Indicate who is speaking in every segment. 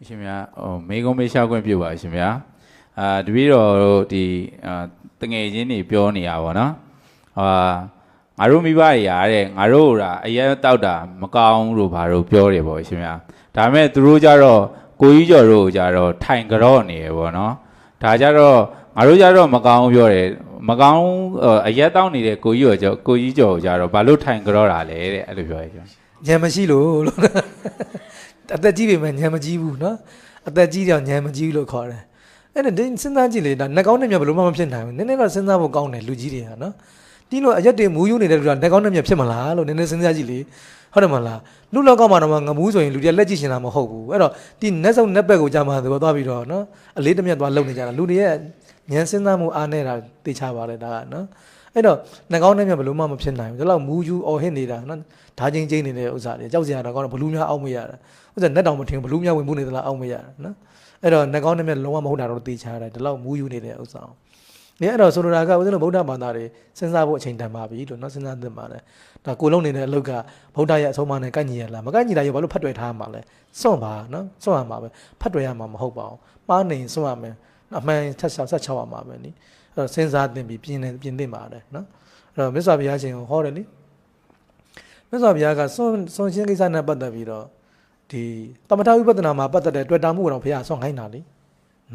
Speaker 1: အရှင်ဗျာဟိုမေကုံးမေးရှားခွင့်ပြုပါအရှင်ဗျာအာတပည့်တော်တို့ဒီအာတငယ်ချင်းတွေပြောနေရပါတော့နော်ဟာငါတို့မိဘတွေရာတဲ့ငါတို့ကအရက်တောက်တာမကောင်းလို့ဘာလို့ပြောတယ်ပေါ့အရှင်ဗျာဒါပေမဲ့သူတို့ကြတော့ကိုကြီးကျော်တို့ကြတော့ထိုင်ကြော့နေရပေါ့နော်ဒါကြတော့ငါတို့ကြတော့မကောင်းပြောတယ်မကောင်းအရက်တောက်နေတဲ့ကိုကြီးကျော်ကိုကြီးကျော်ကြတော့ဘာလို့ထိုင်ကြော့တာလဲတဲ့အဲ့လိုပြောရရှင်
Speaker 2: ညံမရှိလို့လို့ အသက်ကြီးပေမဲ့ညံမကြီးဘူးနော်အသက်ကြီးတော့ညံမကြီးလို့ခေါ်တယ်အဲ့ဒါစဉ်းစားကြည့်လေဒါနှကောင်းနဲ့မြတ်ဘယ်လိုမှမဖြစ်နိုင်ဘူးနည်းနည်းတော့စဉ်းစားဖို့ကောင်းတယ်လူကြီးတွေကနော်ဒီလိုအရက်တွေမူးယိုးနေတဲ့လူကနှကောင်းနဲ့မြတ်ဖြစ်မလားလို့နည်းနည်းစဉ်းစားကြည့်လေဟုတ်တယ်မလားလူလောကမှာတော့ငမူးဆိုရင်လူတွေကလက်ကြည့်ရှင်တာမဟုတ်ဘူးအဲ့တော့ဒီနက်စုံနက်ဘက်ကိုကြာမှသူကသွားပြီးတော့နော်အလေးတမြတ်သွားလုံနေကြတာလူတွေရဲ့ဉာဏ်စဉ်းစားမှုအားနေတာသိချပါလေဒါကနော်အဲ့တော့နှကောင်းနဲ့မြတ်ဘယ်လိုမှမဖြစ်နိုင်ဘူးဒီလောက်မူးယူအော်ဟစ်နေတာနော်ဓာချင်းချင်းနေတဲ့ဥစ္စာတွေကြောက်စရာတော့ကောင်းတော့ဘလူးများအောက်မရတာ ဥစ္စာနက်တောင်မထင်ဘလူးများဝင်မှုနေသလားအောက်မရတာနော်အဲ့တော့နှကောင်းနဲ့မြတ်လုံးဝမဟုတ်တာတော့သိချရတယ်ဒီလောက်မူးယူနေတဲ့ဥစ္စာအောင်ဒီအဲ့တော့ဆိုလိုတာကဦးဇင်းတို့ဗုဒ္ဓဘာသာတွေစဉ်းစားဖို့အချိန်တန်ပါပြီလို့နော်စဉ်းစားသင့်ပါတယ်ဒါကိုလုံးနေတဲ့အလုပ်ကဗုဒ္ဓရဲ့အဆုံးအမနဲ့ကိုက်ညီရလားမကိုက်ညီတာရောဘာလို့ဖတ်တွေ့ထားမှာလဲစွန့်ပါနော်စွန့်ရမှာပဲဖတ်တွေ့ရမှာမဟုတ်ပါဘူးမှားနေစွန့်ရမယ်အမှန်ဆက်ဆက်ဆက်ချောက်ရမှာပဲနိအဲ့တော့စဉ်းစားသင့်ပြီးပြင်နေပြင်သင့်ပါတယ်နော်အဲ့တော့မြတ်စွာဘုရားရှင်ကိုဟောတယ်လေမြတ်စွာဘုရားကစွန့်စွန့်ရှင်းကိစ္စနဲ့ပတ်သက်ပြီးတော့ ဒီတမထဝိပဿနာမှာပတ်သက်တဲ့တွေ့တာမှုကတော့ဘုရားဆွန့်ခိုင်းတာလေ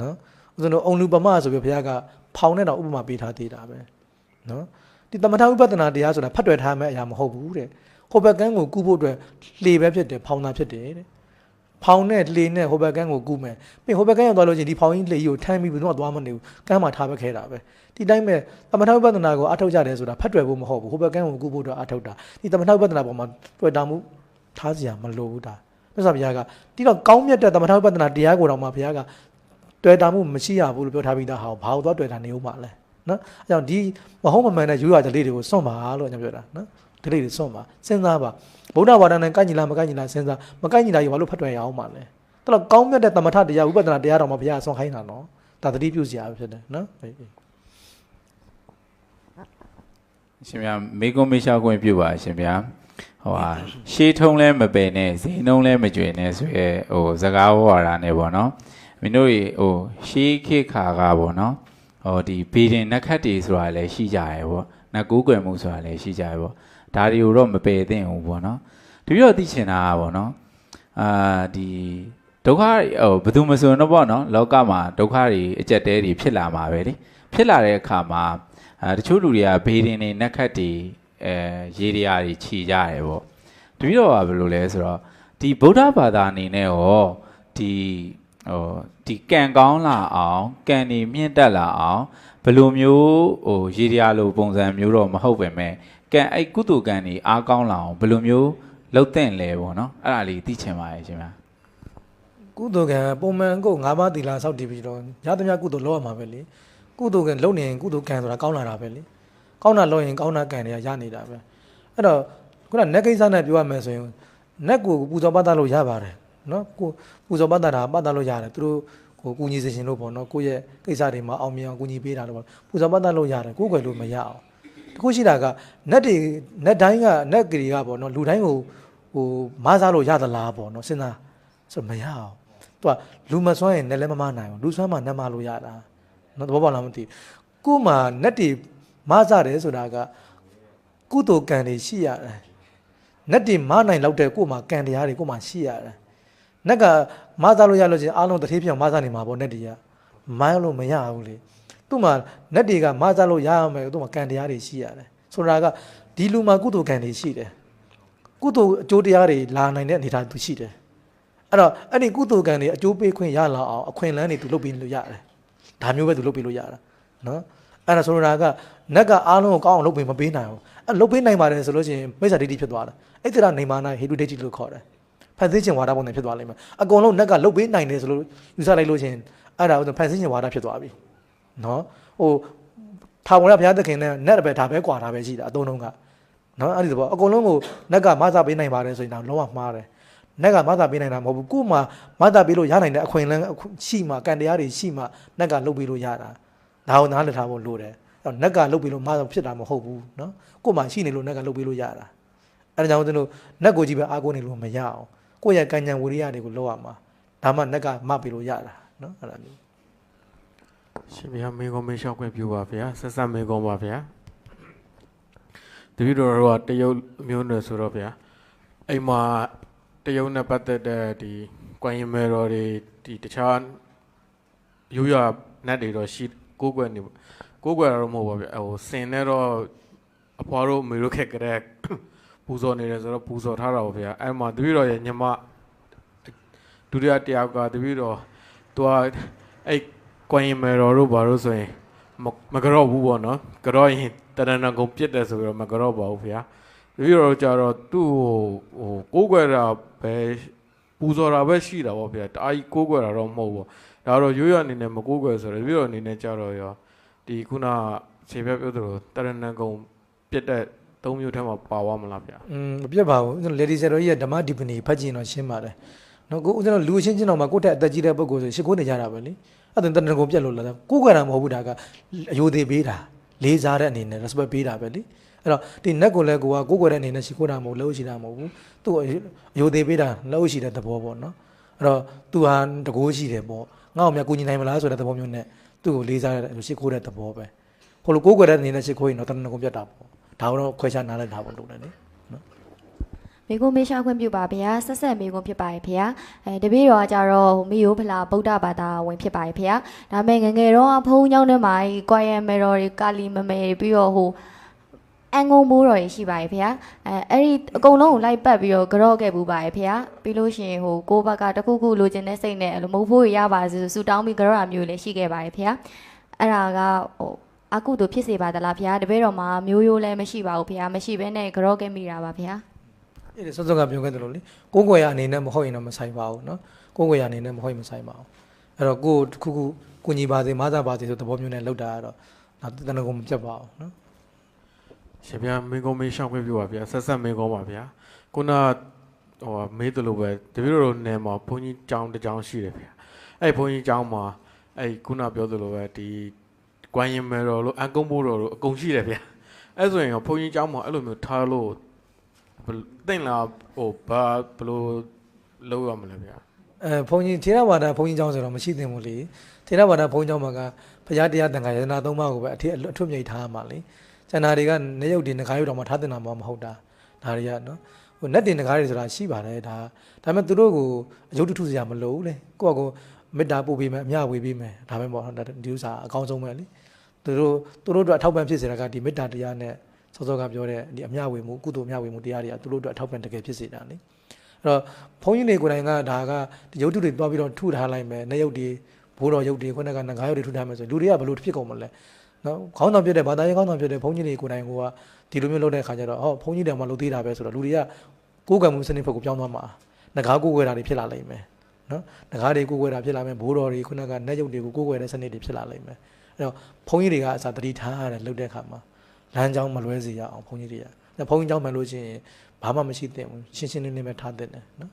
Speaker 2: နော်ဦးဇင်းတို့အုံလူပမဆိုပြီးဘုရားကဖောင်နဲ့တော့ဥပမာပေးထားသေးတာပဲနော်ဒီတမထဝိပဿနာတရားဆိုတာဖတ်တွေ့ထားမယ့်အရာမဟုတ်ဘူးတဲ့ဟိုဘက်ကန်းကိုကူးဖို့အတွက်လှေပဲဖြစ်တယ်ဖောင်သာဖြစ်တယ်တဲ့ဖောင်နဲ့လှေနဲ့ဟိုဘက်ကန်းကိုကူးမယ်ပြီးဟိုဘက်ကန်းရောက်သွားလို့ချင်းဒီဖောင်ကြီးလှေကြီးကိုထမ်းပြီးဘယ်တော့သွားမနေဘူးကမ်းမှာထားပဲခဲတာပဲဒီတိုင်းပဲတမထဝိပဿနာကိုအထောက်ကြတယ်ဆိုတာဖတ်တွေ့ဖို့မဟုတ်ဘူးဟိုဘက်ကန်းကိုကူးဖို့အတွက်အထောက်တာဒီတမထဝိပဿနာပေါ်မှာတွေ့တာမှုထားစရာမလိုဘူးဒါ မြတ်စွာဘုရားကဒီတော့ကောင်းမြတ်တဲ့တမထဝိပဿနာတရားကိုတော့မှဘုရားကတွေ့တာမှုမရှိရဘူးလို့ပြောထားပြီးသားဟာဘာလို့သွားတွေ့တာနေဦးမှာလဲနော်အဲကြောင့်ဒီမဟုတ်မမှန်တဲ့ရိုးရာဓလေ့တွေကိုစွန့်ပါလို့ကျွန်တော်ပြောတာနော်ဓလေ့တွေစွန့်ပါစဉ်းစားပါဗုဒ္ဓဘာသာနဲ့ကိုက်ညီလားမကိုက်ညီလားစဉ်းစားမကိုက်ညီတာရောဘာလို့ဖတ်တွေ့ရအောင်မှာလဲတော်တော့ကောင်းမြတ်တဲ့တမထတရားဥပဒနာတရားတော်မှာဘုရားဆွန့်ခိုင်းတာနော်ဒါသတိပြုစရာဖြစ်တယ်နော်အေးအေး
Speaker 1: အရှင်ဗျာမေကုံးမေးရှားခွင့်ပြုပါအရှင်ဗျာ ဟိုဟာရှေးထုံးလဲမပယ်နဲ့ဇိန်ထုံးလဲမကြွယ်နဲ့ဆိုရဲဟိုစကားဝါဒနဲ့ပေါ့နော်မင်းတို့ရေဟိုရှေးခေတ်ခါကပေါ့နော်ဟိုဒီဘေဒင်နက်ခတ်တွေဆိုတာလည်းရှိကြရဲပေါ့နတ်ကူးကွယ်မှုဆိုတာလည်းရှိကြရဲပေါ့ဒါတွေကိုတော့မပယ်သင့်ဘူးပေါ့နော်တပြည့်တော့သိချင်တာကပေါ့နော်အာဒီဒုက္ခဟိုဘယ်သူမဆိုတော့ပေါ့နော်လောကမှာဒုက္ခတွေအကြက်တဲတွေဖြစ်လာမှာပဲလေဖြစ်လာတဲ့အခါမှာအဲတချို့လူတွေကဘေးဒင်တွေနက်ခတ်တွေ အဲရေဒီယာတွေခြီကြတယ်ပေါ့တပည့်တော်ကဘယ်လိုလဲဆိုတော့ဒီဗုဒ္ဓဘာသာအနေနဲ့ရောဒီဟိုဒီကံကောင်းလာအောင်ကံတွေမြင့်တက်လာအောင်ဘယ်လိုမျိုးဟိုရေဒီယာလိုပုံစံမျိုးတော့မဟုတ်ပဲမဲ့ကံအဲ့ကုသိုလ်ကံတွေအားကောင်းလာအောင်ဘယ်လိုမျိုးလှုပ်တဲ့လဲပေါ့နော်အဲ့ဒါလေးသိချင်ပါရဲ့ရှင်ဗျာ
Speaker 2: ကုသိုလ်ကံပုံမှန်ကို၅ပါးသီလစောင့်တည်ပြီးတော့ရသမျှကုသိုလ်လုပ်ရမှာပဲလေကုသိုလ်ကံလုပ်နေရင်ကုသိုလ်ကံဆိုတာကောင်းလာတာပဲလေ ကောင်းတာလုပ်ရင်ကောင်းတာကံတွေကရနေတာပဲအဲ့တော့ခုနနက်ကိစ္စနဲ့ပြောရမယ်ဆိုရင်နက်ကိုပူဇော်ပတ်သက်လို့ရပါတယ်နော်ကိုပူဇော်ပတ်သက်တာပတ်သက်လို့ရတယ်သူတို့ကိုကူညီစေချင်လို့ပေါ့နော်ကိုယ့်ရဲ့ကိစ္စတွေမှာအောင်မြင်အောင်ကူညီပေးတာလို့ပေါ့ပူဇော်ပတ်သက်လို့ရတယ်ကိုယ်ွယ်လို့မရအောင်တခုရှိတာကနက်တွေနက်တိုင်းကနက်ကလေးကပေါ့နော်လူတိုင်းကိုဟိုမစားလို့ရသလားပေါ့နော်စဉ်းစားဆိုမရအောင်သူကလူမစွမ်းရင်နဲ့လည်းမမနိုင်ဘူးလူစွမ်းမှနဲ့မလို့ရတာနော်သဘောပေါက်လားမသိဘူးကို့မှာနက်တွေ မစားတယ်ဆိုတာကကုသိုလ်ကံတွေရှိရတယ်နက်တွေမနိုင်လောက်တဲ့ကို့မှာကံတရားတွေကို့မှာရှိရတယ်နက်ကမစားလို့ရလို့ချင်းအားလုံးတစ်ထေးပြောင်မစားနေမှာပေါ့နက်တွေကမိုင်းလို့မရဘူးလေသူ့မှာနက်တွေကမစားလို့ရရမယ်သူ့မှာကံတရားတွေရှိရတယ်ဆိုတာကဒီလူမှာကုသိုလ်ကံတွေရှိတယ်ကုသိုလ်အကျိုးတရားတွေလာနိုင်တဲ့အနေအထားသူရှိတယ်အဲ့တော့အဲ့ဒီကုသိုလ်ကံတွေအကျိုးပေးခွင့်ရလာအောင်အခွင့်အလန်းတွေသူလုပ်ပေးလို့ရတယ်ဒါမျိုးပဲသူလုပ်ပေးလို့ရတာနော် အဲ့ဒါဆိုလိုတာကနက်ကအားလုံးကိုကောင်းအောင်လုပ်ပေးမပေးနိုင်ဘူးအဲ့လုပ်ပေးနိုင်ပါတယ်ဆိုလို့ရှိရင်မိစ္ဆာဒိဋ္ဌိဖြစ်သွားတယ်အဲ့ဒီကနေမာနာဟေတုဒိဋ္ဌိလို့ခေါ်တယ်ဖန်ဆင်းခြင်းဝါဒပုံနဲ့ဖြစ်သွားလိမ့်မယ်အကုန်လုံးနက်ကလုပ်ပေးနိုင်တယ်ဆိုလို့ယူဆလိုက်လို့ရှိရင်အဲ့ဒါဥဖန်ဆင်းခြင်းဝါဒဖြစ်သွားပြီနော်ဟိုထာဝရဘုရားသခင်နဲ့နက်ပဲဒါပဲကွာတာပဲရှိတာအတုံးလုံးကနော်အဲ့ဒီတော့အကုန်လုံးကိုနက်ကမဆပေးနိုင်ပါတယ်ဆိုရင်ဒါလုံးဝမှားတယ်နက်ကမဆပေးနိုင်တာမဟုတ်ဘူးကို့မှာမဆပေးလို့ရနိုင်တဲ့အခွင့်အလမ်းရှိမှကံတရားတွေရှိမှနက်ကလုပ်ပေးလို့ရတာ ဒါကိုနားလည်ထားဖို့လိုတယ်အဲ့နက်ကလုပ်ပေးလို့မဆဖြစ်တာမဟုတ်ဘူးနော်ကို့မှာရှိနေလို့နက်ကလုပ်ပေးလို့ရတာအဲ့ဒါကြောင့်ကျွန်တော်နက်ကိုကြည့်ပဲအားကိုးနေလို့မရအောင်ကိုယ့်ရဲ့ကံဉဏ်ဝိရိယတွေကိုလောက်ရမှာဒါမှနက်ကမပေးလို့ရတာနော်အဲ့ဒါမျိုး
Speaker 3: ရှင်ဗျာမေကုံမေလျှောက်ခွင့်ပြုပါဗျာဆက်ဆက်မေကုံပါဗျာတပည့်တော်တို့ကတရုတ်မျိုးနွယ်ဆိုတော့ဗျာအိမ်မှာတရုတ်နဲ့ပတ်သက်တဲ့ဒီကွန်ရင်မဲတော်တွေဒီတခြားရိုးရနတ်တွေတော့ရှိ ကိုးကွယ်နေကိုးကွယ်တာတော့မဟုတ်ပါဗျာဟိုစင်နဲ့တော့အဖွားတို့မေတို့ခက်ကြတဲ့ပူဇော်နေတယ်ဆိုတော့ပူဇော်ထားတာပါဗျာအဲ့မှာတပည့်တော်ရဲ့ညီမဒုတိယတယောက်ကတပည့်တော်သူကအဲ့ကွန်ရင်မဲတော်တို့ဘာလို့ဆိုရင်မမကြော့ဘူးပေါ့နော်ကြော့ရင်တရဏဂုံပြစ်တယ်ဆိုပြီးတော့မကြော့ပါဘူးဗျာတပည့်တော်ကြတော့သူ့ဟိုကိုးကွယ်တာပဲပူဇော်တာပဲရှိတာပေါ့ဗျာတအားကြီးကိုးကွယ်တာတော့မဟုတ်ဘူး ဒါတော့ရိုးရအနေနဲ့မကိုးကွယ်ဆိုတော့တပည့်တော်အနေနဲ့ကြတော့ရောဒီခုနခြေပြပြောသလိုတရဏဂုံပြစ်တဲ့သုံးမျိုးထဲမှာပါသွားမလားဗျာ
Speaker 2: อืมမပြတ်ပါဘူးကျွန်တော် lady zero ကြီးရဲ့ဓမ္မဒီပနီဖတ်ကြည့်ရင်တော့ရှင်းပါတယ်နော်ကိုဦးကျွန်တော်လူချင်းချင်းတော့မှကိုယ့်ထက်အသက်ကြီးတဲ့ပုဂ္ဂိုလ်ဆိုရှ िख ိုးနေကြတာပဲလေအဲ့ဒါတဏ္ဍကုံပြက်လို့လာတာကိုယ်ကွယ်တာမဟုတ်ဘူးဒါကအယိုသေးပေးတာလေးစားတဲ့အနေနဲ့ respect ပေးတာပဲလေအဲ့တော့ဒီနက်ကိုလည်းကိုကကိုယ်ကွယ်တဲ့အနေနဲ့ရှ िख ိုးတာမဟုတ်လို့ရှိတာမဟုတ်ဘူးသူ့ကိုအယိုသေးပေးတာလို့ရှိတဲ့သဘောပေါ့နော်အဲ့တော့သူဟာတကိုးရှိတယ်ပေါ့ ငါ့ကိုမြတ်ကူညီနိုင်မလားဆိုတဲ့သဘောမျိုးနဲ့သူ့ကိုလေးစားတဲ့ရှ िख ိုးတဲ့သဘောပဲဟိုလိုကိုးကွယ်တဲ့အနေနဲ့ရှ िख ိုးရင်တော့တဏှာကုန်ပြတ်တာပေါ့ဒါတော့ခွဲခြားနားလည်ထားဖို့လိုတယ်လေ
Speaker 4: မိကုံမေရှာခွင့်ပြုပါဗျာဆက်ဆက်မိကုံဖြစ်ပါတယ်ဗျာအဲတပည့်တော်ကကြတော့မိယိုဖလာဗုဒ္ဓဘာသာဝင်ဖြစ်ပါတယ်ဗျာဒါမဲ့ငငယ်တော့ဘုံညောင်းထဲမှာ quiet mirror တွေကာလီမမဲပြီးတော့ဟို အန်ငုံမိုးတော်တွေရှိပါရဲ့ဗျာအဲအဲ့ဒီအကုန်လုံးကိုလိုက်ပတ်ပြီးတော့ကြော့ခဲ့ပူပါရဲ့ဗျာပြီးလို့ရှိရင်ဟိုကိုယ့်ဘက်ကတခုခုလိုချင်တဲ့စိတ်နဲ့အဲ့လိုမဟုတ်ဖို့ရပါစေဆိုဆူတောင်းပြီးကြော့တာမျိုးလည်းရှိခဲ့ပါရဲ့ဗျာအဲ့ဒါကဟိုအကုသို့ဖြစ်စေပါသလားဗျာတပည့်တော်မှာမျိုးရိုးလည်းမရှိပါဘူးဗျာမရှိဘဲနဲ့ကြော့ခဲ့မိတာပါဗျာ
Speaker 2: အဲ့ဒါစောစောကပြောခဲ့တယ်လို့လေကိုယ်ွယ်ရအနေနဲ့မဟုတ်ရင်တော့မဆိုင်ပါဘူးเนาะကိုယ်ွယ်ရအနေနဲ့မဟုတ်ရင်မဆိုင်ပါဘူးအဲ့တော့ကိုယ်တစ်ခုခုကိုညီပါစေမသားပါစေဆိုသဘောမျိုးနဲ့လောက်တာကတော့ဒါတဏ္ဍကုံမပြတ်ပါဘူးเนาะ
Speaker 3: ရှင်ဗျာမေကုံမေလျှောက်ခွင့်ပြုပါဗျာဆက်ဆက်မေကုံပါဗျာခုနဟိုမေးတယ်လို့ပဲတပည့်တော်တို့နယ်မှာဘုန်းကြီးကျောင်းတစ်ကျောင်းရှိတယ်ဗျာအဲ့ဘုန်းကြီးကျောင်းမှာအဲ့ခုနပြောသလိုပဲဒီကွမ်ရင်မဲတော်လို့အကုံးဘိုးတော်လို့အကုန်ရှိတယ်ဗျာအဲ့ဆိုရင်ဘုန်းကြီးကျောင်းမှာအဲ့လိုမျိုးထားလို့ဘယ်သိမ့်လားဟိုဘာဘယ်လိုလုပ်ရမလဲဗျာ
Speaker 2: အဲဘုန်းကြီးထေရဝါဒဘုန်းကြီးကျောင်းဆိုတော့မရှိသင့်ဘူးလေထေရဝါဒဘုန်းကြီးကျောင်းမှာကဘုရားတရားတန်ခါယတနာသုံးပါးကိုပဲအထက်အထွတ်မြိတ်ထားမှာလေ ကျန်တာတွေကနေရုပ်တွေငကားရုပ်တော်မှာထားတင်တာမှမဟုတ်တာဒါတွေကနော်ဟိုနတ်တင်ငကားတွေဆိုတာရှိပါတယ်ဒါဒါပေမဲ့သူတို့ကိုအယုတ်တထုစရာမလိုဘူးလေကိုယ့်အကိုမေတ္တာပို့ပေးမယ်အမျှဝေပေးမယ်ဒါပဲပေါ့နော်ဒါဒီဥစ္စာအကောင်းဆုံးပဲလေသူတို့သူတို့အတွက်အထောက်ပံ့ဖြစ်စေတာကဒီမေတ္တာတရားနဲ့စောစောကပြောတဲ့ဒီအမျှဝေမှုကုသိုလ်အမျှဝေမှုတရားတွေကသူတို့အတွက်အထောက်ပံ့တကယ်ဖြစ်စေတာလေအဲ့တော့ဘုန်းကြီးတွေကိုယ်တိုင်ကဒါကဒီရုပ်တုတွေတွားပြီးတော့ထုထားလိုက်မယ်နဲ့ရုပ်တွေဘိုးတော်ရုပ်တွေခုနကငါးရုပ်တွေထုထားမယ်ဆိုရင်လူတွေကဘယ်လိုဖြစ်ကုန်မလဲ နော်ခေါင်းဆောင်ပြတဲ့ဘာသာရေးခေါင်းဆောင်ပြတဲ့ဘုန်းကြီးတွေကိုယ်တိုင်ကဒီလိုမျိုးလုပ်တဲ့ခါကျတော့ဟောဘုန်းကြီးတွေမှလုပ်သေးတာပဲဆိုတော့လူတွေကကိုယ်ကံမှုစနစ်ဘက်ကိုပြောင်းသွားမှာငကားကိုယ်ွယ်တာတွေဖြစ်လာလိမ့်မယ်နော်ငကားတွေကိုယ်ွယ်တာဖြစ်လာမယ်ဘိုးတော်တွေခုနကနဲ့ရုပ်တွေကိုကိုယ်ွယ်တဲ့စနစ်တွေဖြစ်လာလိမ့်မယ်အဲ့တော့ဘုန်းကြီးတွေကအစာတတိထားရတယ်လုပ်တဲ့ခါမှာလမ်းကြောင်းမလွဲစေရအောင်ဘုန်းကြီးတွေကဘုန်းကြီးကြောင်းမှလို့ရှိရင်ဘာမှမရှိသင့်ဘူးရှင်းရှင်းလင်းလင်းပဲထားသင့်တယ်နော်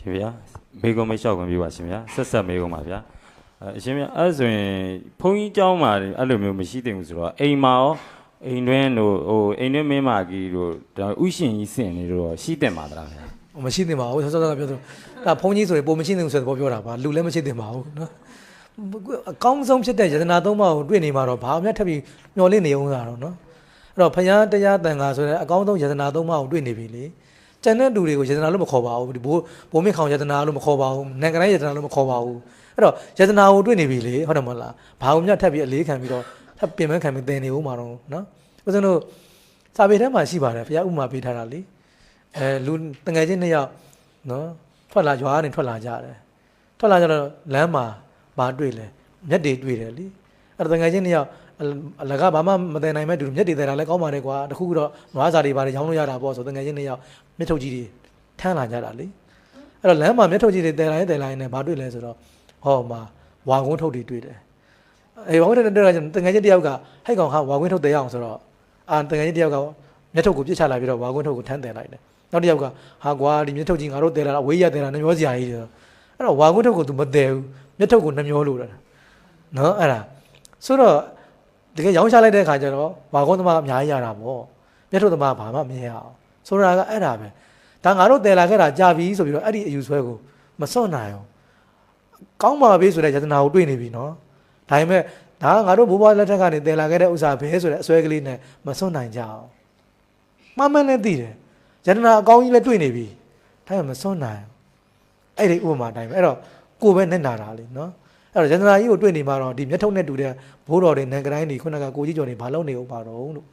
Speaker 5: ရှင်ဗျာမေကုံမလျှောက်ခွင့်ပြုပါရှင်ဗျာဆက်ဆက်မေကုံပါဗျာအဲအရှင်ဗျာအဲ့ဒါဆိုရင်ဘုန်းကြီးเจ้าမှာအဲ့လိုမျိုးမရှိသင့်ဘူးဆိုတော့အိမ်မှာရောအိမ်တွင်းတို့ဟိုအိမ်တွင်းမင်းမကြီးတို့ဒါဥရှင်ကြီးစင်နေတို့ရောရှိသင့်ပါသလားဗျာ
Speaker 2: ဟိုမရှိသင့်ပါဘူးဆောစောကပြောဆိုဒါဘုန်းကြီးဆိုရင်ပုံမရှိသင့်ဘူးဆိုတဲ့ဘောပြောတာပါလူလည်းမရှိသင့်ပါဘူးနော်အကောင်းဆုံးဖြစ်တဲ့ယတနာသုံးပါးကိုတွေ့နေမှာတော့ဘာမှထပ်ပြီးမျောလင့်နေအောင်တာတော့နော်အဲ့တော့ဖယားတရားတန်ခါဆိုတဲ့အကောင်းဆုံးယတနာသုံးပါးကိုတွေ့နေပြီလေ ကျန်တဲ့လူတွေကိုယတနာလို့မခေါ်ပါဘူးဒီဘိုးဘိုးမင်းခေါင်ယတနာလို့မခေါ်ပါဘူးနိုင်ငံတိုင်းယတနာလို့မခေါ်ပါဘူးအဲ့တော့ယတနာကိုတွေ့နေပြီလေဟုတ်တယ်မဟုတ်လားဘာလို့မြတ်ထပ်ပြီးအလေးခံပြီးတော့ထပ်ပြင်ပန်းခံပြီးသင်နေဦးမှာတော့နော်ဦးဇင်းတို့စာပေထဲမှာရှိပါတယ်ဘုရားဥမာပေးထားတာလေအဲလူတငယ်ချင်းနှစ်ယောက်နော်ထွက်လာရွာကနေထွက်လာကြတယ်ထွက်လာကြတော့လမ်းမှာဘာတွေ့လဲမျက်တွေတွေ့တယ်လीအဲ့တော့တငယ်ချင်းနှစ်ယောက် အအလကဘာမှမတည်နိုင်မဲ့တူမျက်တွေတည်တာလည်းကောင်းပါတယ်ကွာတခုခုတော့နွားစာတွေဘာတွေရောင်းလို့ရတာပေါ့ဆိုတငယ်ချင်းနှစ်ယောက်မျက်ထုတ်ကြီးတွေထမ်းလာကြတာလीအဲ့တော့လမ်းမှာမျက်ထုတ်ကြီးတွေတည်လာရင်တည်လာရင်လည်းဘာတွေ့လဲဆိုတော့ဟောမှာဝါကုန်းထုတ်တွေတွေ့တယ်အေးဝါကုန်းထုတ်တွေတွေ့တာတငယ်ချင်းတစ်ယောက်ကဟဲ့ကောင်ဟာဝါကုန်းထုတ်တည်ရအောင်ဆိုတော့အာတငယ်ချင်းတစ်ယောက်ကမျက်ထုတ်ကိုပြစ်ချလာပြီးတော့ဝါကုန်းထုတ်ကိုထမ်းတယ်လိုက်တယ်နောက်တစ်ယောက်ကဟာကွာဒီမျက်ထုတ်ကြီးငါတို့တဲလာတာအဝေးရတဲလာနှမျောစရာကြီးတယ်အဲ့တော့ဝါကုန်းထုတ်ကို तू မတဲဘူးမျက်ထုတ်ကိုနှမျောလို့တာနော်အဲ့ဒါဆိုတော့ တကယ်ရောင်းချလိုက်တဲ့ခါကျတော့ဝါကုန်းသမားအများကြီးရတာပေါ့မျက်ထုတ်သမားဘာမှမမြင်ရအောင်ဆိုတာကအဲ့ဒါပဲဒါငါတို့တယ်လာခဲ့တာကြာပြီဆိုပြီးတော့အဲ့ဒီအယူဆွဲကိုမစွန့်နိုင်အောင်ကောင်းပါပြီဆိုတဲ့ယတနာကိုတွေ့နေပြီနော်ဒါပေမဲ့ဒါကငါတို့ဘိုးဘွားလက်ထက်ကနေတယ်လာခဲ့တဲ့ဥစ္စာဘဲဆိုတဲ့အစွဲကလေးနဲ့မစွန့်နိုင်ကြအောင်မှန်မှန်လည်းသိတယ်ယတနာအကောင်းကြီးလည်းတွေ့နေပြီဒါပေမဲ့မစွန့်နိုင်အောင်အဲ့ဒီဥပမာတိုင်းပဲအဲ့တော့ကိုယ်ပဲနဲ့နာတာလေနော် အဲ့တော့ယတနာကြီးကိုတွေ့နေမှာတော့ဒီမျက်ထုတ်နဲ့တူတဲ့ဘိုးတော်တွေနန်ကတိုင်းတွေခုနကကိုကြီးကျော်တွေဘာလုပ်နေဦးပါတော့လို့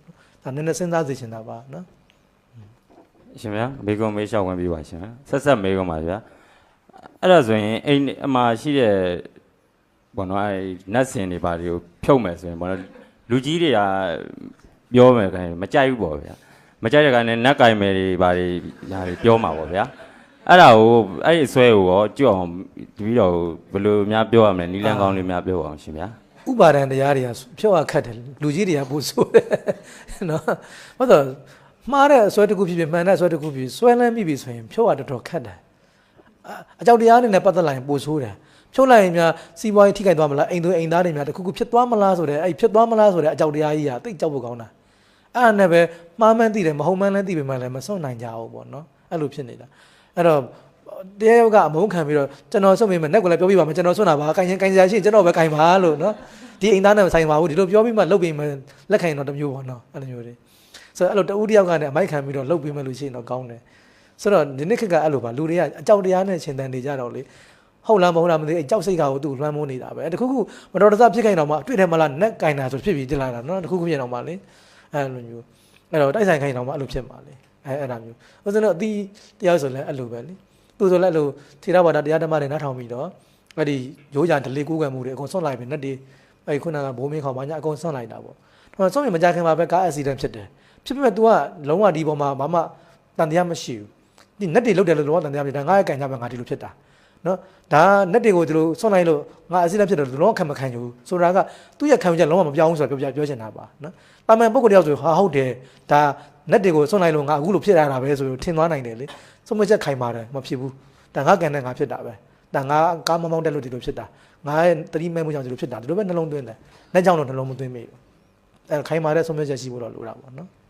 Speaker 2: ဒါနည်းနည်းစဉ်းစားစေချင်တာပါနော်
Speaker 5: ရှင်ဗျာမေကွန်မေးလျှောက်ဝင်ပြီးပါရှင်ဗျာဆက်ဆက်မေကွန်ပါဗျာအဲ့ဒါဆိုရင်အိမ်အမှာရှိတဲ့ဘောနော်အဲ့နတ်စင်တွေဘာတွေကိုဖြုတ်မယ်ဆိုရင်ဘောနော်လူကြီးတွေကပြောမယ်ခိုင်းမကြိုက်ဘူးပေါ့ဗျာမကြိုက်တဲ့ကနေနတ်ကင်မယ်တွေဘာတွေညာတွေပြောမှာပေါ့ဗျာ အဲ့ဒါကိုအဲ့ဒီအစွဲကိုရောကြွအောင်တပီတော့ဘယ်လိုများပြောရမလဲနီလန်ကောင်းလေးများပြောအောင်ရှင်ဗျာ
Speaker 2: ဥပါဒံတရားတွေကဖြုတ်ရခတ်တယ်လူကြီးတွေကပို့ဆိုးတယ်နော်ဟုတ်တော့မှားတဲ့အစွဲတစ်ခုဖြစ်ဖြစ်မှန်တဲ့အစွဲတစ်ခုဖြစ်ဖြစ်စွဲလန်းမိပြီဆိုရင်ဖြုတ်ရတော်တော်ခတ်တယ်အအကြောက်တရားတွေနဲ့ပတ်သက်လာရင်ပို့ဆိုးတယ်ဖြုတ်လိုက်ရင်များစီးပွားရေးထိခိုက်သွားမလားအိမ်သွေးအိမ်သားတွေများတစ်ခုခုဖြစ်သွားမလားဆိုတဲ့အဲ့ဖြစ်သွားမလားဆိုတဲ့အကြောက်တရားကြီးကတိတ်ကြောက်ဖို့ကောင်းတာအဲ့ဒါနဲ့ပဲမှားမှန်းသိတယ်မဟုတ်မှန်းလည်းသိပေမဲ့လည်းမစွန့်နိုင်ကြဘူးပေါ့နော်အဲ့လိုဖြစ်နေတာ အဲ့တော့တရားယောကအမုန်းခံပြီးတော့ကျွန်တော်စွန့်မိမယ်နဲ့ကိုလည်းပြောပြပါမယ်ကျွန်တော်စွန့်တာပါကိုင်ရင်ကိုင်စရာရှိရင်ကျွန်တော်ပဲကိုင်ပါလို့နော်ဒီအိမ်သားနဲ့မဆိုင်ပါဘူးဒီလိုပြောပြီးမှလုတ်ပြီးမှလက်ခံရင်တော့တစ်မျိုးပေါ့နော်အဲ့လိုမျိုးတွေဆိုတော့အဲ့လိုတဦးတစ်ယောက်ကလည်းအမိုက်ခံပြီးတော့လုတ်ပြီးမှလို့ရှိရင်တော့ကောင်းတယ်ဆိုတော့ဒီနေ့ခေတ်ကအဲ့လိုပါလူတွေကအကြောက်တရားနဲ့ရှင်သန်နေကြတော့လေဟုတ်လားမဟုတ်လားမသိဘူးအကြောက်စိတ်ကကိုသူ့လွှမ်းမိုးနေတာပဲတခုခုမတော်တဆဖြစ်ခိုင်းတော့မှတွေ့တယ်မလားနက်ကင်တာဆိုဖြစ်ပြီးတင်လာတာနော်တခုခုဖြစ်တော့မှလေအဲ့လိုမျိုးအဲ့တော့တိုက်ဆိုင်ခိုင်းတော့မှအဲ့လိုဖြစ်မှာလေ အဲ့အဲ့ဒါမျိုးဥစဉ်တော့အတီးတရားဆိုလဲအဲ့လိုပဲလေသူဆိုလဲအဲ့လိုထေရဘာသာတရားဓမ္မတွေနားထောင်ပြီးတော့အဲ့ဒီရိုးကြဒလေကူးကံမှုတွေအကုန်ဆွတ်လိုက်ပြီနက်တွေအဲ့ဒီခုနကဘိုးမင်းခေါင်မညာအကုန်ဆွန့်လိုက်တာပေါ့။ဒါမှဆွန့်ရင်မကြခင်မှာပဲကားအက်ဆီဒန့်ဖြစ်တယ်။ဖြစ်ပေမဲ့ तू ကလုံးဝဒီပေါ်မှာဘာမှတန်တရားမရှိဘူး။ဒီနက်တွေလုတ်တယ်လို့လုံးဝတန်တရားမရှိဘူး။ဒါငါရဲ့ကံကြပဲငါဒီလိုဖြစ်တာ။နော်။ဒါနက်တွေကိုဒီလိုဆွန့်လိုက်လို့ငါအက်ဆီဒန့်ဖြစ်တယ်လို့လုံးဝခံမခံယူဘူး။ဆိုတာကသူ့ရဲ့ခံယူချက်လုံးဝမပြောင်းဘူးဆိုတာပြောပြပြောချင်တာပါနော်။တာမန်ပုဂ္ဂိုလ်တယောက်ဆိုဟာဟုတ်တယ်။ဒါ နက်တွေကိုဆွန့်လိုက်လို့ငါအခုလိုဖြစ်ရတာပဲဆိုလို့ထင်သွားနိုင်တယ်လေ။ဆုံးမချက်ခိုင်ပါတယ်မဖြစ်ဘူး။ဒါငါကံနဲ့ငါဖြစ်တာပဲ။ဒါငါကားမမောင်းတက်လို့ဒီလိုဖြစ်တာ။ငါရဲ့တတိမဲမှုကြောင့်ဒီလိုဖြစ်တာဒီလိုပဲနှလုံးသွင်းတယ်။လက်ကြောင့်တော့နှလုံးမသွင်းမိဘူး။အဲခိုင်မာတဲ့ဆုံးဖြတ်ချက်ရှိဖို့တော့လိုတာပေါ့နော်။